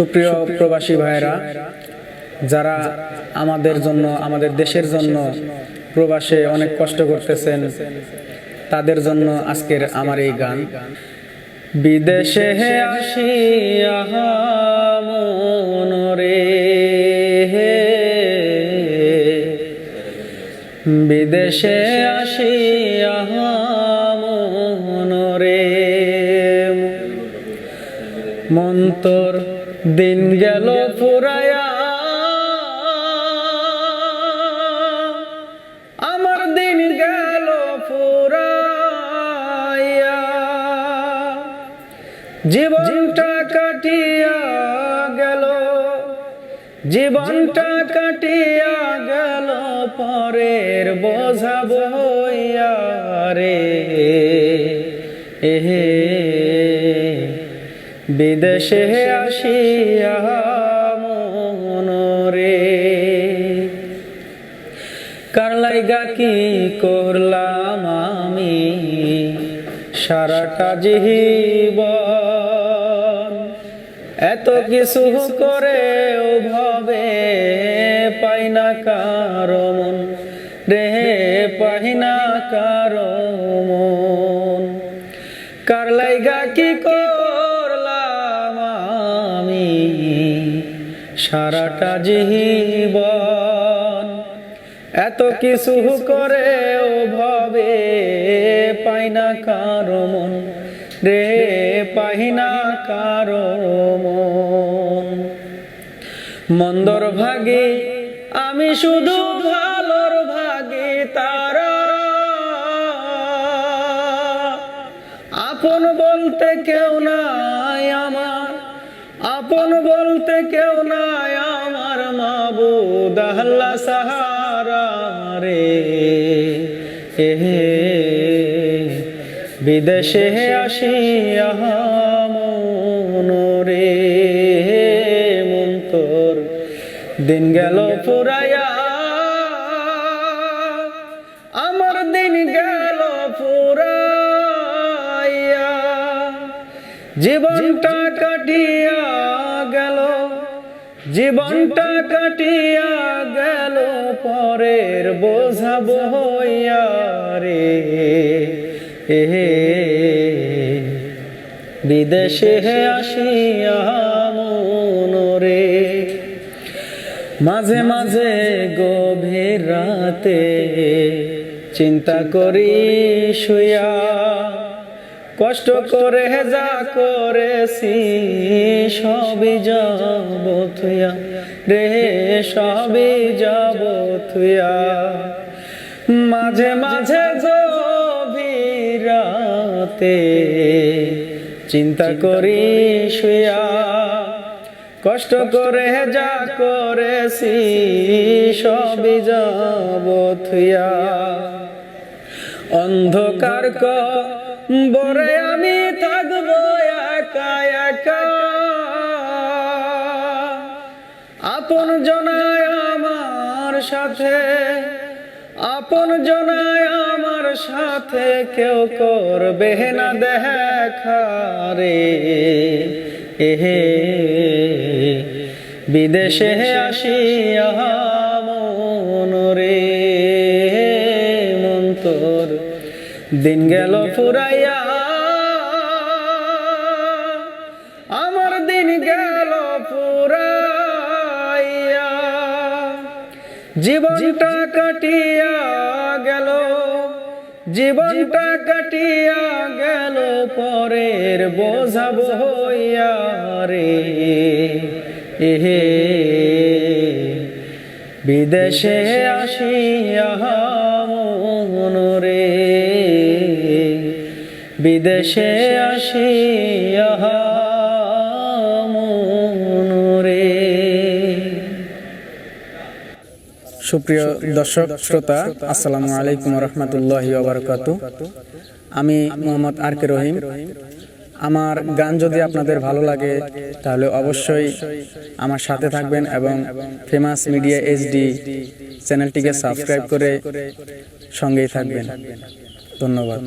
সুপ্রিয় প্রবাসী ভাইরা যারা আমাদের জন্য, আমাদের দেশের জন্য প্রবাসে অনেক কষ্ট করতেছেন, তাদের জন্য আজকের আমার এই গান। বিদেশে হে আসিয়া মনরে বিদেশে আসিয়া মনরে মন্তর দিন গেল ফুরায়া। আমার দিন গেল ফুরায়া জীবনটা কাটিয়া গেল। জীবনটা কাটিয়া গেল পরের বোঝা বইয়া রে। এহে বিদেশে আসিয়া মনরে। কারলাইগা কি করলাম আমি? সারাটা জীবন এত কিছু করে ভাবে পাই না কারও মন রে, পাই না কারও মন। কারলাইগা সারাটা জীবন এত কিছু করে ও ভাবে পাই না কারও মন রে, পাই না কারও মন। মন্দর ভাগে আমি শুধু ভালোর ভাগে তারা। আপন বলতে কেউ আমার আপন বলতে কেউ নাই আমার মাবুদ, আল্লাহ সাহারা রে। বিদেশে আসিয়া মনরে মন্তর দিন গেল ফুরাইয়া। আমার দিন গেল ফুরাইয়া। জীবনটা কাটিয়া গেল, জীবনটা কাটিয়া গেল, পরের বোঝাব বইয়া রে। এহে বিদেশে আসিয়া মনরে মাঝে মাঝে গভীর রাতে চিন্তা করি শুয়া কষ্ট করে যা করেছি, সবই যাব থুয়া রে, সবই যাব থুয়া মাঝে মাঝে গভীর রাতে চিন্তা করি শুয়া কষ্ট করে যা করেছি, সবই যাব থুয়া অন্ধকার বরে আমি থাকব একা একা। আপন জনায় আমার সাথে, আপন জনায় আমার সাথে কেউ করবে না দেখা রে। এহে, বিদেশে আসিয়া দিন গেল ফুরাইয়া। আমার দিন গেল ফুরাইয়া। জীবনটা কাটিয়া গেল। জীবনটা কাটিয়া গেল পরের বোঝা বইয়া রে। এহে বিদেশে আসিয়া মনরে বিদেশে আসিয়া মনরে। সুপ্রিয় দর্শক, শ্রোতা, আসসালামু আলাইকুম রহমতুল্লাহ বারকাত। আমি মোহাম্মদ আর কে রহিম। আমার গান যদি আপনাদের ভালো লাগে, তাহলে অবশ্যই আমার সাথে থাকবেন এবং ফেমাস মিডিয়া এইচডি চ্যানেলটিকে সাবস্ক্রাইব করে সঙ্গেই থাকবেন। ধন্যবাদ।